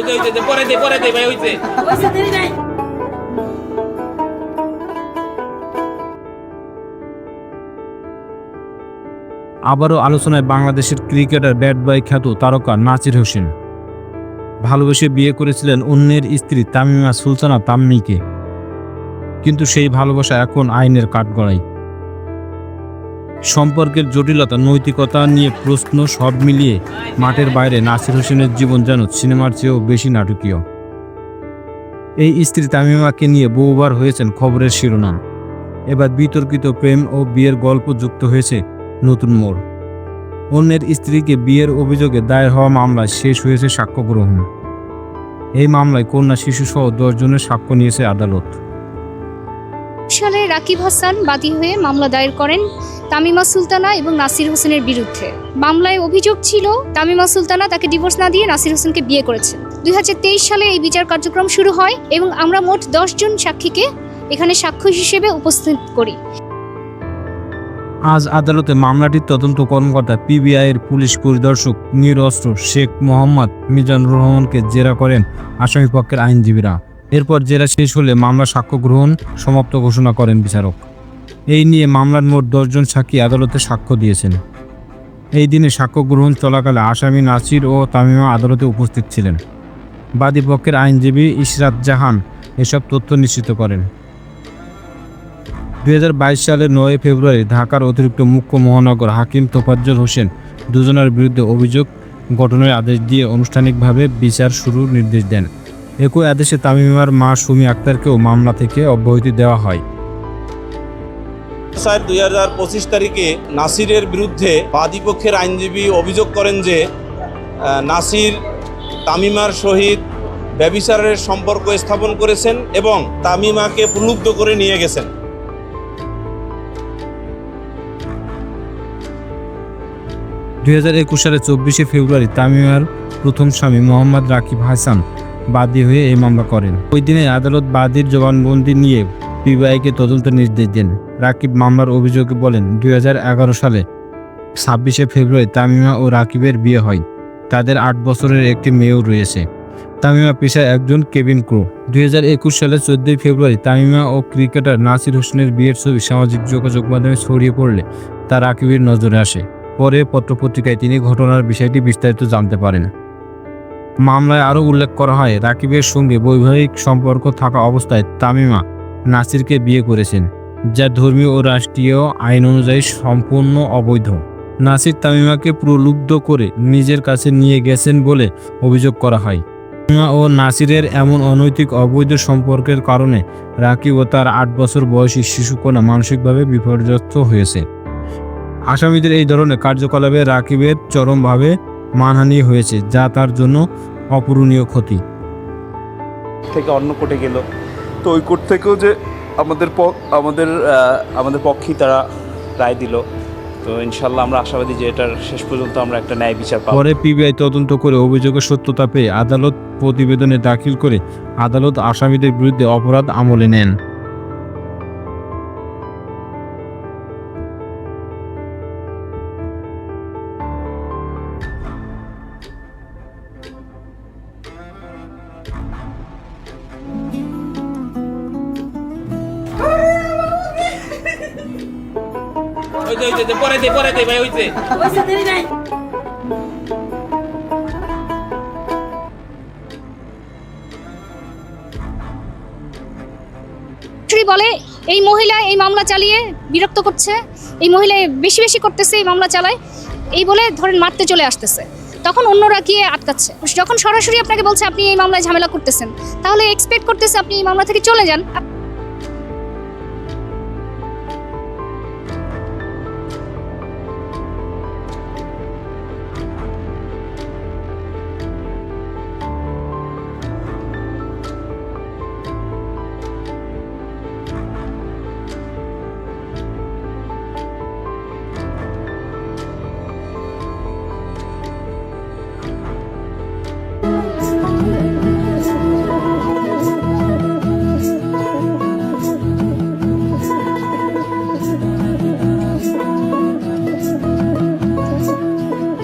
হইছে হইছে পরে দে পরে দে ভাই হইছে। পয়সা দেরি নাই। আবারও আলোচনায় বাংলাদেশের ক্রিকেটার ব্যাট বয় খ্যাত তারকা নাসির হোসেন। ভালোবেসে বিয়ে করেছিলেন অন্যের স্ত্রী তামিমা সুলতানা তাম্মিকে। কিন্তু সেই ভালোবাসা এখন আইনের কাঠগড়াই সম্পর্কের জটিলতা, নৈতিকতা নিয়ে প্রশ্ন সব মিলিয়ে মাঠের বাইরে নাসির হোসেনের জীবন যেন সিনেমার চেয়েও বেশি নাটকীয়। এই স্ত্রী তামিমাকে নিয়ে বহুবার হয়েছেন খবরের শিরোনাম। এবার বিতর্কিত প্রেম ও বিয়ের গল্প যুক্ত হয়েছে নতুন মোড়। অন্যের স্ত্রীকে বিয়ের অভিযোগে দায়ের হওয়া মামলায় শেষ হয়েছে সাক্ষ্য গ্রহণ এই মামলায় কন্যা, শিশুসহ দশজনের সাক্ষ্য নিয়েছে আদালত। সালে রাকিব হাসান বাদী হয়ে মামলা দায়ের করেন তামিমা সুলতানা এবং নাসির হোসেনের বিরুদ্ধে। মামলায় অভিযোগ ছিল, তামিমা সুলতানা তাকে ডিভোর্স না দিয়ে নাসির হোসেনকে বিয়ে করেছেন। দুই হাজার তেইশ সালে এই বিচার কার্যক্রম শুরু হয় এবং আমরা মোট জন সাক্ষীকে এখানে সাক্ষ্য হিসেবে উপস্থিত করি। আজ আদালতে মামলাটির তদন্ত কর্মকর্তা পিবিআইয়ের পুলিশ পরিদর্শক নিরস্ত্র শেখ মোহাম্মদ মিজানুর রহমানকে জেরা করেন আসামি পক্ষের আইনজীবীরা। এরপর জেরা শেষ হলে মামলা সাক্ষ্য গ্রহণ সমাপ্ত ঘোষণা করেন বিচারক। এই নিয়ে মামলার মোট দশজন সাক্ষী আদালতে সাক্ষ্য দিয়েছেন। এই দিনে সাক্ষ্য গ্রহণ চলাকালে আসামি নাসির ও তামিমা আদালতে উপস্থিত ছিলেন। বাদী পক্ষের আইনজীবী ইশরাত জাহান এসব তথ্য নিশ্চিত করেন। দু হাজার বাইশ সালের নয় ফেব্রুয়ারি ঢাকার অতিরিক্ত মুখ্য মহানগর হাকিম তোফাজ্জল হোসেন দুজনের বিরুদ্ধে অভিযোগ গঠনের আদেশ দিয়ে আনুষ্ঠানিকভাবে বিচার শুরুর নির্দেশ দেন। একই আদেশে তামিমার মা সুমি আক্তারকেও মামলা থেকে অব্যাহতি দেওয়া হয়। স্যার দুই হাজার পঁচিশ তারিখে নাসিরের বিরুদ্ধে বাদীপক্ষের আইনজীবী অভিযোগ করেন যে নাসির তামিমার সহিত ব্যবিচারের সম্পর্ক স্থাপন করেছেন এবং তামিমাকে প্রলুব্ধ করে নিয়ে গেছেন। দুই হাজার একুশ সালের চব্বিশে ফেব্রুয়ারি তামিমার প্রথম স্বামী মোহাম্মদ রাকিব হাসান বাদী হয়ে এই মামলা করেন। ওই দিনে আদালত বাদীর জবানবন্দি নিয়ে পিবিআইকে তদন্তের নির্দেশ দেন। রাকিব মামলার অভিযোগে বলেন, দুই হাজার এগারো সালে ছাব্বিশে ফেব্রুয়ারি তামিমা ও রাকিবের বিয়ে হয়। তাদের আট বছরের একটি মেয়েও রয়েছে। তামিমা পেশায় একজন কেবিন ক্রু। দুই সালের চোদ্দই ফেব্রুয়ারি তামিমা ও ক্রিকেটার নাসির হোসেনের বিয়ের ছবি সামাজিক যোগাযোগ মাধ্যমে ছড়িয়ে পড়লে তা রাকিবের নজরে আসে। পরে পত্রপত্রিকায় তিনি ঘটনার বিষয়টি বিস্তারিত জানতে পারেন। মামলায় আরও উল্লেখ করা হয়, রাকিবের সঙ্গে বৈবাহিক সম্পর্ক থাকা অবস্থায় তামিমা নাসিরকে বিয়ে করেছেন, যা ধর্মীয় ও রাষ্ট্রীয় আইন অনুযায়ী সম্পূর্ণ অবৈধ। নাসির তামিমাকে প্রলুব্ধ করে নিজের কাছে নিয়ে গেছেন বলে অভিযোগ করা হয়। তামিমা ও নাসিরের এমন অনৈতিক অবৈধ সম্পর্কের কারণে রাকিব ও তার আট বছর বয়সী শিশুকন্যা মানসিকভাবে বিপর্যস্ত হয়েছে। আসামিদের এই ধরনের কার্যকলাপে রাকিবের চরমভাবে মানহানি হয়েছে যা তার জন্য অপূরণীয় ক্ষতি। থেকে অন্য কোর্টে গেল। তো ওই কোর্ট থেকেও যে আমাদের আমাদের আমাদের পক্ষেই তারা রায় দিল। তো ইনশাল্লাহ আমরা আশাবাদী যে এটার শেষ পর্যন্ত আমরা একটা ন্যায় বিচার পাবো। পরে পিবিআই তদন্ত করে অভিযোগের সত্যতা পেয়ে আদালত প্রতিবেদনে দাখিল করে আদালত আসামিদের বিরুদ্ধে অপরাধ আমলে নেন। হইছে যে পরে দে পরে দে ভাই হইছে। পয়সা দেরি নাই। বলে এই মহিলা এই মামলা চালিয়ে বিরক্ত করছে এই মহিলা বেশি বেশি করতেছে এই মামলা চালায় এই বলে ধরেন মারতে চলে আসতেছে। তখন অন্যরা গিয়ে আটকাচ্ছে। যখন সরাসরি আপনাকে বলছে আপনি এই মামলায় ঝামেলা করতেছেন। তাহলে এক্সপেক্ট করতেছে আপনি এই মামলা থেকে চলে যান।